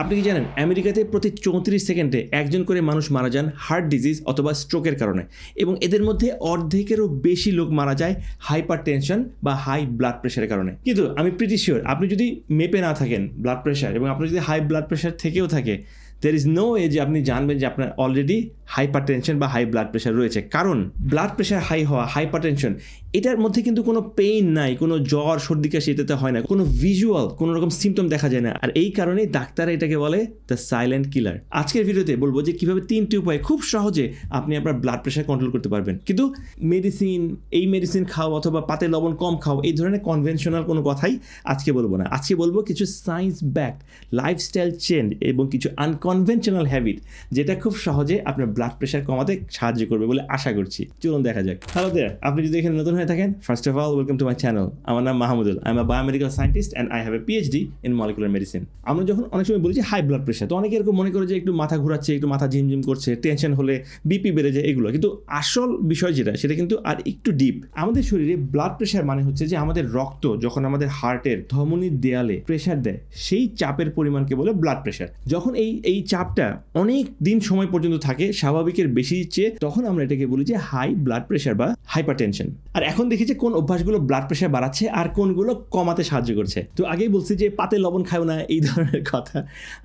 আপনি কি জানেন, আমেরিকাতে প্রতি চৌত্রিশ সেকেন্ডে একজন করে মানুষ মারা যান হার্ট ডিজিজ অথবা স্ট্রোকের কারণে এবং এদের মধ্যে অর্ধেকেরও বেশি লোক মারা যায় হাইপার টেনশন বা হাই ব্লাড প্রেশারের কারণে। কিন্তু আমি প্রিটি শিওর আপনি যদি মেপে না থাকেন ব্লাড প্রেশার এবং আপনি যদি হাই ব্লাড প্রেশার থেকেও থাকে দের ইজ নো এ যে আপনি জানবেন যে আপনার অলরেডি হাইপার টেনশন বা হাই ব্লাড প্রেশার রয়েছে। কারণ ব্লাড প্রেশার হাই হওয়া হাইপার টেনশন এটার মধ্যে কিন্তু কোনো পেইন নাই, কোনো জ্বর, সর্দি, কাশি এটাতে হয় না। কোনো ভিজুয়াল কোনো রকম সিমটম দেখা যায় না। আর এই কারণেই ডাক্তার এটাকে বলে দ্য সাইলেন্ট কিলার আজকের ভিডিওতে বলব যে কীভাবে তিনটি উপায় খুব সহজে আপনি আপনার ব্লাড প্রেশার কন্ট্রোল করতে পারবেন। কিন্তু মেডিসিন এই মেডিসিন খাও অথবা পাতে লবণ কম খাও, এই ধরনের কনভেনশনাল কোনো কথাই আজকে বলব না। আজকে বলব কিছু সায়েন্স ব্যাক লাইফস্টাইল চেঞ্জ এবং কিছু আনকনভেনশনাল হ্যাবিট যেটা খুব সহজে আপনার ব্লাড প্রেশার কমাতে সাহায্য করবে বলে আশা করছি। চলুন দেখা যাক। হ্যালো দেয়ার আপনি যদি এখানে নতুন হয়ে থাকেন first of all welcome to my channel আমার নাম Mahmudul. I am a biomedical scientist and I have a PhD in molecular medicine আমরা যখন অনেক সময় বলি যে হাই ব্লাড প্রেশার তো অনেকে এরকম মনে করে যে একটু মাথা ঘোরাচ্ছে, একটু মাথা ঝিমঝিম করছে টেনশন হলে বিপি বেড়ে যায় এগুলো। কিন্তু আসল বিষয় যেটা, সেটা কিন্তু আর একটু ডিপ আমাদের শরীরে ব্লাড প্রেশার মানে হচ্ছে যে আমাদের রক্ত যখন আমাদের হার্টের ধমনির দেয়ালে প্রেশার দেয়, সেই চাপের পরিমাণকে বলে ব্লাড প্রেশার যখন এই এই চাপটা অনেক দিন সময় পর্যন্ত থাকে স্বাভাবিকের বেশি দিচ্ছে তখন আমরা এটাকে বলি যে হাই ব্লাড প্রেশার বা হাইপার টেনশন আর এখন দেখি যে কোন অভ্যাসগুলো ব্লাড প্রেশার বাড়াচ্ছে আর কোনগুলো কমাতে সাহায্য করছে। তো আগেই বলছি যে পাতে লবণ খাও না, এই ধরনের কথা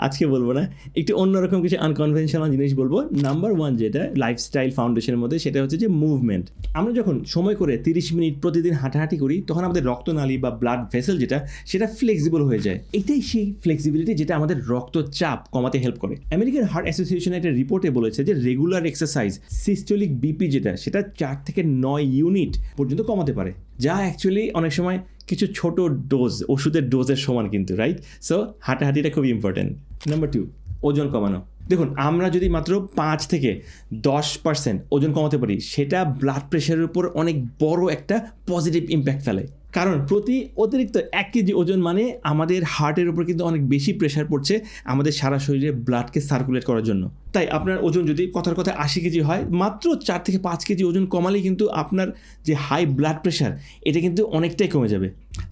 আজকে বলব না। একটু অন্যরকম কিছু আনকনভেনশনাল জিনিস বলব। নাম্বার ওয়ান যেটা লাইফস্টাইল ফাউন্ডেশনের মধ্যে, সেটা হচ্ছে যে মুভমেন্ট আমরা যখন সময় করে তিরিশ মিনিট প্রতিদিন হাঁটাহাঁটি করি, তখন আমাদের রক্তনালী বা ব্লাড ভেসেল যেটা, সেটা ফ্লেক্সিবল হয়ে যায়। এটাই সেই ফ্লেক্সিবিলিটি যেটা আমাদের রক্তচাপ কমাতে হেল্প করে। আমেরিকান হার্ট অ্যাসোসিয়েশন একটা রিপোর্টে বলেছে যে রেগুলার এক্সারসাইজ সিস্টোলিক বিপি যেটা, সেটা চার থেকে নয় ইউনিট পর্যন্ত কমাতে পারে। যা অ্যাকচুয়ালি অনেক সময় কিছু ছোট ডোজ ওষুধের ডোজের সমান কিন্তু রাইট সো হাঁটাহাঁটিটা খুবই ইম্পর্টেন্ট নাম্বার টু ওজন কমানো। দেখুন, আমরা যদি মাত্র পাঁচ থেকে দশ পার্সেন্ট ওজন কমাতে পারি, সেটা ব্লাড প্রেশারের উপর অনেক বড় একটা পজিটিভ ইম্প্যাক্ট ফেলে। কারণ প্রতি অতিরিক্ত এক কেজি ওজন মানে আমাদের হার্টের উপর কিন্তু অনেক বেশি প্রেশার পড়ছে আমাদের সারা শরীরে ব্লাডকে সার্কুলেট করার জন্য। তাই আপনার ওজন যদি কথার কথা আশি কেজি হয়, মাত্র চার থেকে পাঁচ কেজি ওজন কমালেই কিন্তু আপনার যে হাই ব্লাড প্রেশার এটা কিন্তু অনেকটাই কমে যাবে।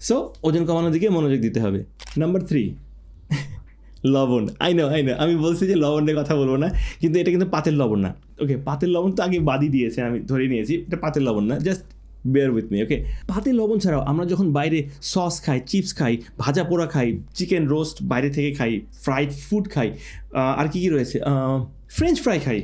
সো ওজন কমানোর দিকে মনোযোগ দিতে হবে। নাম্বার থ্রি লবণ। আই নো আই নো আমি বলছি যে লবণের কথা বলব না, কিন্তু এটা কিন্তু পাতের লবণ না। ওকে পাতের লবণ তো আগে বাদই দিয়েছে আমি ধরে নিয়েছি, এটা পাতের লবণ না just bear with me okay ভাতের লবণ ছাড়াও আমরা যখন বাইরে সস খাই, চিপস খাই, ভাজা পোড়া খাই চিকেন রোস্ট বাইরে থেকে খাই ফ্রাইড ফুড খাই আর কি কি রয়েছে? ফ্রেঞ্চ ফ্রাই খাই।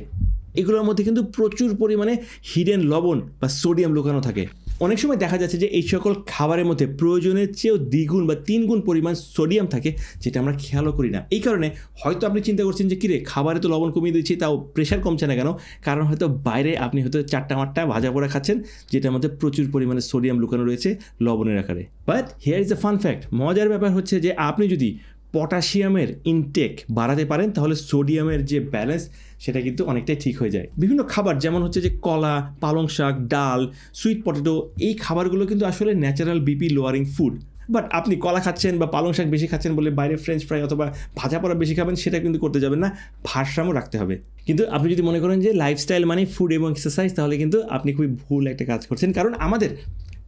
এগুলোর মধ্যে কিন্তু প্রচুর পরিমাণে হিডেন লবণ বা সোডিয়াম লুকানো থাকে। অনেক সময় দেখা যাচ্ছে যে এই সকল খাবারের মধ্যে প্রয়োজনের চেয়েও দ্বিগুণ বা তিন গুণ পরিমাণ সোডিয়াম থাকে, যেটা আমরা খেয়ালও করি না। এই কারণে হয়তো আপনি চিন্তা করছেন যে, কিরে, খাবারে তো লবণ কমিয়ে দিচ্ছি তাও প্রেশার কমছে না কেন? কারণ হয়তো বাইরে আপনি হয়তো চারটা মারটা ভাজা পোড়া খাচ্ছেন, যেটার মধ্যে প্রচুর পরিমাণে সোডিয়াম লুকানো রয়েছে লবণের আকারে। But here is a fun fact মজার ব্যাপার হচ্ছে যে, আপনি যদি পটাশিয়ামের ইনটেক বাড়াতে পারেন, তাহলে সোডিয়ামের যে ব্যালেন্স সেটা কিন্তু অনেকটাই ঠিক হয়ে যায়। বিভিন্ন খাবার, যেমন হচ্ছে যে কলা, পালং শাক, ডাল সুইট পটেটো এই খাবারগুলো কিন্তু আসলে natural BP lowering food but আপনি কলা খাচ্ছেন বা পালং শাক বেশি খাচ্ছেন বলে বাইরে ফ্রেঞ্চ ফ্রাই অথবা ভাজা পড়া বেশি খাবেন, সেটা কিন্তু করতে যাবেন না। ভারসাম্য রাখতে হবে। কিন্তু আপনি যদি মনে করেন যে লাইফস্টাইল মানে ফুড এবং এক্সারসাইজ তাহলে কিন্তু আপনি খুবই ভুল একটা কাজ করছেন। কারণ আমাদের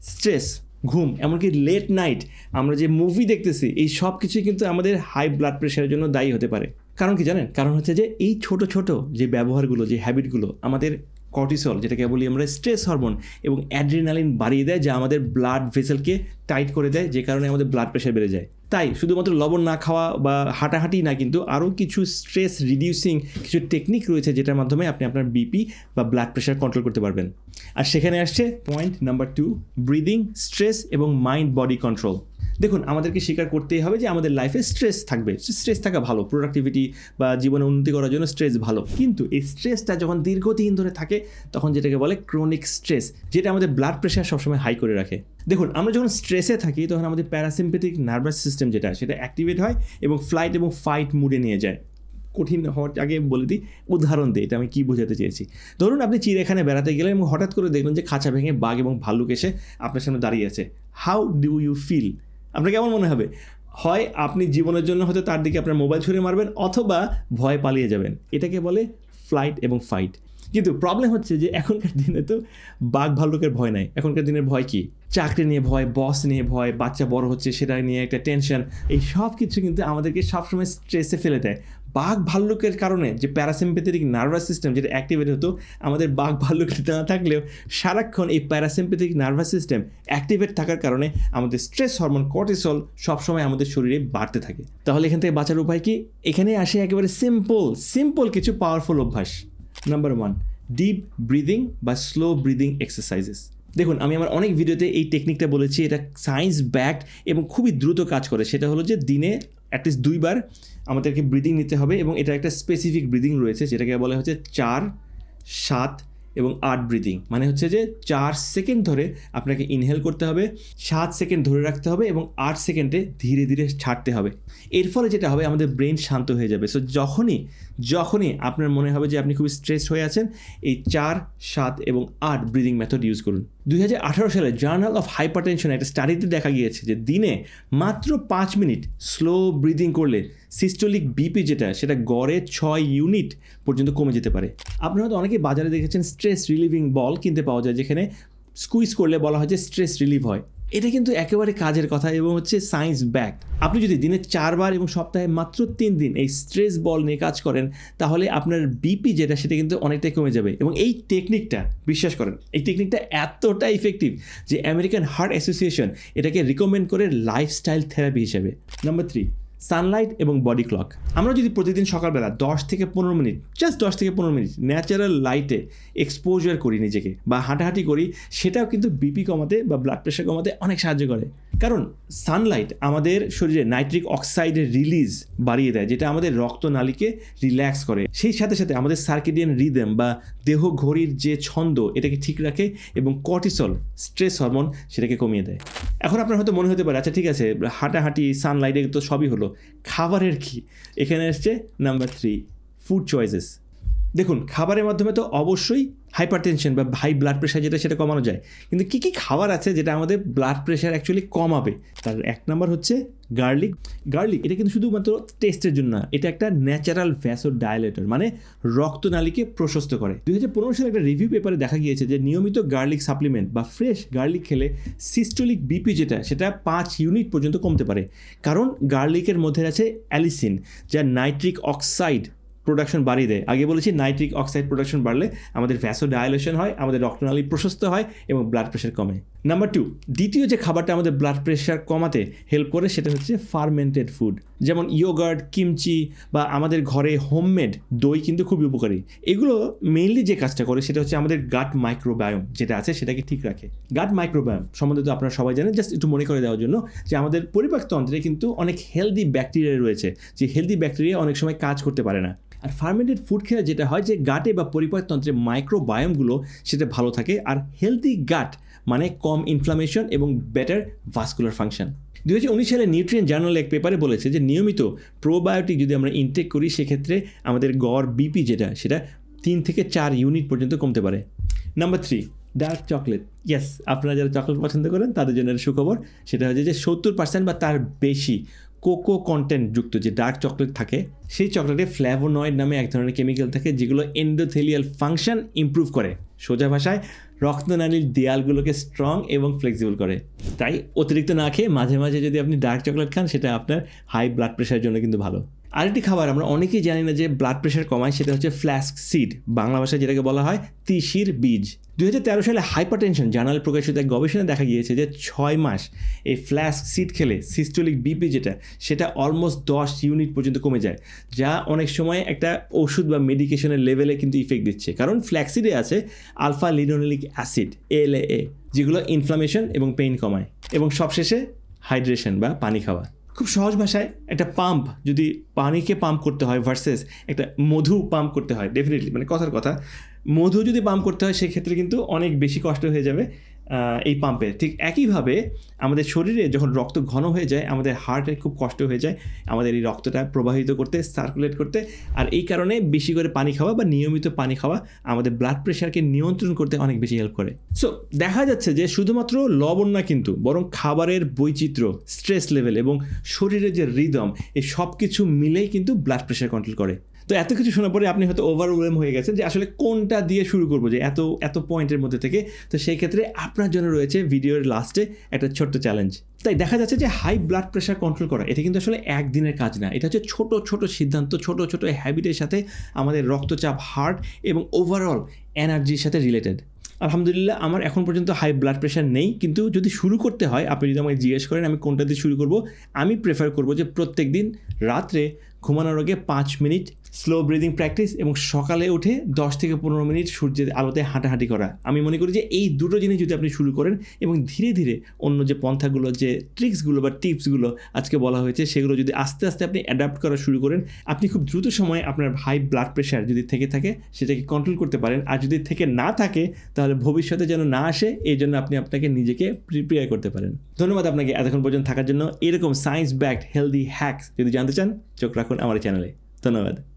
স্ট্রেস ঘুম, এমনকি লেট নাইট আমরা যে মুভি দেখতেছি, এই সব কিছুই কিন্তু আমাদের হাই ব্লাড প্রেশারের জন্য দায়ী হতে পারে। কারণ কি জানেন? কারণ হচ্ছে যে এই ছোট ছোট যে ব্যবহারগুলো, যে হ্যাবিটগুলো আমাদের কর্টিসল যেটাকে বলি আমরা স্ট্রেস হরমোন এবং অ্যাড্রিনালিন বাড়িয়ে দেয়, যা আমাদের ব্লাড ভেসেলকে টাইট করে দেয়, যে কারণে আমাদের ব্লাড প্রেশার বেড়ে যায়। তাই শুধুমাত্র লবণ না খাওয়া বা হাঁটাহাঁটি না কিন্তু আরও কিছু স্ট্রেস রিডিউসিং কিছু টেকনিক রয়েছে, যেটার মাধ্যমে আপনি আপনার বিপি বা ব্লাড প্রেশার কন্ট্রোল করতে পারবেন। আর সেখানে আসছে point number two breathing stress এবং মাইন্ড বডি কন্ট্রোল দেখুন, আমাদেরকে স্বীকার করতেই হবে যে আমাদের লাইফে স্ট্রেস থাকবে। স্ট্রেস থাকা ভালো প্রোডাক্টিভিটি বা জীবনে উন্নতি করার জন্য স্ট্রেস ভালো। কিন্তু এই স্ট্রেসটা যখন দীর্ঘদিন ধরে থাকে, তখন যেটাকে বলে ক্রনিক স্ট্রেস যেটা আমাদের ব্লাড প্রেশার সবসময় হাই করে রাখে। দেখুন, আমরা যখন স্ট্রেসে থাকি, তখন আমাদের প্যারাসিম্পেথিক নার্ভাস সিস্টেম যেটা, সেটা অ্যাক্টিভেট হয় এবং ফ্লাইট এবং ফাইট মুডে নিয়ে যায়। কঠিন হওয়ার আগে বলে দিই, উদাহরণ দিই এটা আমি কী বোঝাতে চেয়েছি? ধরুন, আপনি চিড়িয়াখানে বেড়াতে গেলেন এবং হঠাৎ করে দেখলেন যে খাঁচা ভেঙে বাঘ এবং ভাল্লুক এসে আপনার সামনে দাঁড়িয়ে আছে। হাউ ডু ইউ ফিল আপনার কেমন মনে হবে? হয় আপনি জীবনের জন্য হয়তো তার দিকে আপনার মোবাইল ছুঁড়ে মারবেন অথবা ভয় পালিয়ে যাবেন। এটাকে বলে ফ্লাইট এবং ফাইট কিন্তু প্রবলেম হচ্ছে যে এখনকার দিনে তো বাঘ ভাল্লুকের ভয় নাই। এখনকার দিনের ভয় কি? চাকরি নিয়ে ভয় বস নিয়ে ভয়, বাচ্চা বড় হচ্ছে, সেটা নিয়ে একটা টেনশন এই সব কিছু কিন্তু আমাদেরকে সবসময় স্ট্রেসে ফেলে দেয়। বাঘ ভাল্লুকের কারণে যে প্যারাসিম্পেথেটিক নার্ভাস সিস্টেম যেটা অ্যাক্টিভেট হতো, আমাদের বাঘ ভাল্লুক না থাকলেও সারাক্ষণ এই প্যারাসিম্পেথিক নার্ভাস সিস্টেম অ্যাক্টিভেট থাকার কারণে আমাদের স্ট্রেস হরমোন কর্টিসল সবসময় আমাদের শরীরে বাড়তে থাকে। তাহলে এখান থেকে বাঁচার উপায় কি? এখানে আসে একেবারে সিম্পল সিম্পল কিছু পাওয়ারফুল অভ্যাস। নাম্বার ওয়ান ডিপ ব্রিদিং বা স্লো ব্রিদিং এক্সারসাইজেস দেখুন, আমি আমার অনেক ভিডিওতে এই টেকনিকটা বলেছি, এটা সায়েন্স ব্যাকড এবং খুবই দ্রুত কাজ করে। সেটা হলো যে দিনে অ্যাটলিস্ট দুইবার আমাদেরকে ব্রিদিং নিতে হবে এবং এটা একটা স্পেসিফিক ব্রিদিং রয়েছে, যেটাকে বলা হচ্ছে চার, সাত এবং আট ব্রিদিং মানে হচ্ছে যে চার সেকেন্ড ধরে আপনাকে ইনহেল করতে হবে, সাত সেকেন্ড ধরে রাখতে হবে এবং আট সেকেন্ডে ধীরে ধীরে ছাড়তে হবে। এর ফলে যেটা হবে, আমাদের ব্রেন শান্ত হয়ে যাবে। সো যখনই যখনই আপনার মনে হবে যে আপনি খুবই স্ট্রেস হয়ে আছেন, এই চার, সাত এবং আট ব্রিদিং মেথড ইউজ করুন। দুই হাজার আঠারো সালে জার্নাল অফ হাইপারটেনশন একটা স্টাডিতে দেখা গিয়েছে যে দিনে মাত্র পাঁচ মিনিট স্লো ব্রিদিং করলে সিস্টোলিক বিপি যেটা, সেটা গড়ে ছয় ইউনিট পর্যন্ত কমে যেতে পারে। আপনারা হয়তো অনেকেই বাজারে দেখেছেন স্ট্রেস রিলিভিং বল কিনতে পাওয়া যায়, যেখানে স্কুইজ করলে বলা হয় যে স্ট্রেস রিলিভ হয়। এটা কিন্তু একেবারে কাজের কথা এবং হচ্ছে সায়েন্স ব্যাক আপনি যদি দিনে চারবার এবং সপ্তাহে মাত্র তিন দিন এই স্ট্রেস বল নিয়ে কাজ করেন, তাহলে আপনার বিপি যেটা, সেটা কিন্তু অনেকটাই কমে যাবে। এবং এই টেকনিকটা বিশ্বাস করেন, এই টেকনিকটা এতটা ইফেক্টিভ যে আমেরিকান হার্ট অ্যাসোসিয়েশন এটাকে রিকমেন্ড করে লাইফস্টাইল থেরাপি হিসেবে। নাম্বার থ্রি সানলাইট এবং বডি ক্লক। আমরা যদি প্রতিদিন সকালবেলা দশ থেকে পনেরো মিনিট জাস্ট দশ থেকে পনেরো মিনিট ন্যাচারাল লাইটে এক্সপোজার করি নিজেকে বা হাঁটাহাঁটি করি, সেটাও কিন্তু বিপি কমাতে বা ব্লাড প্রেশার কমাতে অনেক সাহায্য করে। কারণ সানলাইট আমাদের শরীরে নাইট্রিক অক্সাইডের রিলিজ বাড়িয়ে দেয়, যেটা আমাদের রক্তনালীকে রিল্যাক্স করে। সেই সাথে সাথে আমাদের সার্কিডিয়ান রিদম বা দেহ ঘড়ির যে ছন্দ, এটাকে ঠিক রাখে এবং কর্টিসল স্ট্রেস হরমোন সেটাকে কমিয়ে দেয়। এখন আপনার হয়তো মনে হতে পারে আচ্ছা ঠিক আছে, হাঁটাহাঁটি সানলাইটে তো সবই হলো। খাবারের কি এখানে এসছে নাম্বার থ্রি ফুড চয়েসেস দেখুন, খাবারের মাধ্যমে তো অবশ্যই হাইপার টেনশন বা হাই ব্লাড প্রেশার যেটা, সেটা কমানো যায়। কিন্তু কী কী খাবার আছে যেটা আমাদের ব্লাড প্রেশার অ্যাকচুয়ালি কমাবে? তার এক নাম্বার হচ্ছে গার্লিক গার্লিক এটা কিন্তু শুধুমাত্র টেস্টের জন্য না, এটা একটা ন্যাচারাল ভ্যাসো ডায়ালেটর মানে রক্তনালীকে প্রশস্ত করে। দুই হাজার পনেরো সালে একটা রিভিউ পেপারে দেখা গিয়েছে যে নিয়মিত গার্লিক সাপ্লিমেন্ট বা ফ্রেশ গার্লিক খেলে সিস্টোলিক বিপি যেটা, সেটা পাঁচ ইউনিট পর্যন্ত কমতে পারে। কারণ গার্লিকের মধ্যে আছে অ্যালিসিন যা নাইট্রিক অক্সাইড প্রোডাকশন বাড়িয়ে দেয়। আগে বলেছি নাইট্রিক অক্সাইড প্রোডাকশন বাড়লে আমাদের ভ্যাসো ডায়ালেশন হয়, আমাদের রক্তনালী প্রশস্ত হয় এবং ব্লাড প্রেশার কমে। নাম্বার টু দ্বিতীয় যে খাবারটা আমাদের ব্লাড প্রেশার কমাতে হেল্প করে সেটা হচ্ছে ফার্মেন্টেড ফুড যেমন ইয়োগার্ট কিমচি বা আমাদের ঘরে হোমমেড দই কিন্তু খুবই উপকারী। এগুলো মেইনলি যে কাজটা করে সেটা হচ্ছে আমাদের গাট মাইক্রোবায়োম যেটা আছে সেটাকে ঠিক রাখে। গাট মাইক্রোবায়োম সম্বন্ধে তো আপনারা সবাই জানেন জাস্ট একটু মনে করে দেওয়ার জন্য যে আমাদের পরিপাকতন্ত্রে কিন্তু অনেক হেলদি ব্যাকটেরিয়া রয়েছে, যে হেলদি ব্যাকটেরিয়া অনেক সময় কাজ করতে পারে না। আর ফার্মেন্টেড ফুড খেলে যেটা হয় যে গাটে বা পরিপাকতন্ত্রে মাইক্রোবায়োমগুলো সেটা ভালো থাকে, আর হেলদি গাট মানে কম ইনফ্লামেশন এবং বেটার ভাস্কুলার ফাংশন দু হাজার উনিশ সালে নিউট্রিয়েন জার্নাল এক পেপারে বলেছে যে নিয়মিত প্রোবায়োটিক যদি আমরা ইনটেক করি, সেক্ষেত্রে আমাদের গড় বিপি যেটা, সেটা তিন থেকে চার ইউনিট পর্যন্ত কমতে পারে। Number three dark chocolate yes আপনারা যারা চকলেট পছন্দ করেন, তাদের জন্য সুখবর, সেটা হচ্ছে যে সত্তর পার্সেন্ট বা তার বেশি কোকো কন্টেন্ট যুক্ত যে ডার্ক চকলেট থাকে, সেই চকলেটে ফ্ল্যাভোনয়েড নামে এক ধরনের কেমিক্যাল থাকে, যেগুলো এন্ডোথেলিয়াল ফাংশন ইমপ্রুভ করে। সোজা ভাষায় রক্তনালীর দেয়ালগুলোকে স্ট্রং এবং ফ্লেক্সিবল করে। তাই অতিরিক্ত না খেয়ে মাঝে মাঝে যদি আপনি ডার্ক চকলেট খান, সেটা আপনার হাই ব্লাড প্রেশারের জন্য কিন্তু ভালো। আরেকটি খাবার আমরা অনেকেই জানি না যে ব্লাড প্রেশার কমায়, সেটা হচ্ছে ফ্ল্যাস্ক সিড বাংলা ভাষায় যেটাকে বলা হয় তিসির বীজ। দু হাজার তেরো সালে হাইপারটেনশন জার্নাল প্রকাশিত এক গবেষণায় দেখা গিয়েছে যে ছয় মাস এই ফ্ল্যাস্ক সিড খেলে সিস্টোলিক বিপি যেটা, সেটা অলমোস্ট দশ ইউনিট পর্যন্ত কমে যায়, যা অনেক সময় একটা ওষুধ বা মেডিকেশনের লেভেলে কিন্তু ইফেক্ট দিচ্ছে। কারণ ফ্ল্যাক্সিডে আছে alpha linoleic acid L A যেগুলো ইনফ্লামেশন এবং পেইন কমায়, এবং সবশেষে হাইড্রেশন বা পানি খাওয়া। খুব সহজ ভাষায় একটা পাম্প যদি পানিকে পাম্প করতে হয় ভার্সেস একটা মধু পাম্প করতে হয় ডেফিনেটলি মানে কথার কথা। মধু যদি পাম্প করতে হয়, সেক্ষেত্রে কিন্তু অনেক বেশি কষ্ট হয়ে যাবে। এই পাম্পে ঠিক একইভাবে আমাদের শরীরে যখন রক্ত ঘন হয়ে যায়, আমাদের হার্টে খুব কষ্ট হয়ে যায়, আমাদের এই রক্তটা প্রবাহিত করতে সার্কুলেট করতে, আর এই কারণে বেশি করে পানি খাওয়া বা নিয়মিত পানি খাওয়া আমাদের ব্লাড প্রেশারকে নিয়ন্ত্রণ করতে অনেক বেশি হেল্প করে। সো দেখা যাচ্ছে যে শুধুমাত্র লবণ না কিন্তু, বরং খাবারের বৈচিত্র্য স্ট্রেস লেভেল এবং শরীরের যে রিদম এই সব কিছু মিলেই কিন্তু ব্লাড প্রেশার কন্ট্রোল করে। তো এত কিছু শোনার পরে আপনি হয়তো ওভারওয়েম হয়ে গেছেন যে আসলে কোনটা দিয়ে শুরু করব, যে এত এত পয়েন্টের মধ্যে থেকে। তো সেই ক্ষেত্রে আপনার জন্য রয়েছে ভিডিওর লাস্টে একটা ছোট্ট চ্যালেঞ্জ তাই দেখা যাচ্ছে যে হাই ব্লাড প্রেশার কন্ট্রোল করা, এটা কিন্তু আসলে একদিনের কাজ না। এটা হচ্ছে ছোট ছোট সিদ্ধান্ত, ছোট ছোট হ্যাবিটের সাথে আমাদের রক্তচাপ হার্ট এবং ওভারঅল এনার্জির সাথে রিলেটেড আলহামদুলিল্লাহ, আমার এখন পর্যন্ত হাই ব্লাড প্রেশার নেই, কিন্তু যদি শুরু করতে হয়, আপনি যদি আমাকে জিজ্ঞেস করেন আমি কোনটা দিয়ে শুরু করব, আমি প্রেফার করব যে প্রত্যেক দিন রাত্রে ঘুমানোর আগে পাঁচ মিনিট স্লো ব্রিদিং প্র্যাকটিস এবং সকালে উঠে দশ থেকে পনেরো মিনিট সূর্যের আলোতে হাঁটাহাঁটি করা। আমি মনে করি যে এই দুটো জিনিস যদি আপনি শুরু করেন এবং ধীরে ধীরে অন্য যে পন্থাগুলো, যে ট্রিক্সগুলো বা টিপসগুলো আজকে বলা হয়েছে, সেগুলো যদি আস্তে আস্তে আপনি অ্যাডাপ্ট করা শুরু করেন, আপনি খুব দ্রুত সময়ে আপনার হাই ব্লাড প্রেশার যদি থেকে থাকে, সেটাকে কন্ট্রোল করতে পারেন। আর যদি থেকে না থাকে, তাহলে ভবিষ্যতে যেন না আসে, এই জন্য আপনি আপনাকে নিজেকে প্রিপেয়ার করতে পারেন। ধন্যবাদ আপনাকে এতক্ষণ পর্যন্ত থাকার জন্য। এরকম সায়েন্স ব্যাকড হেলদি হ্যাকস যদি জানতে চান চোখ রাখুন আমার চ্যানেলে। ধন্যবাদ।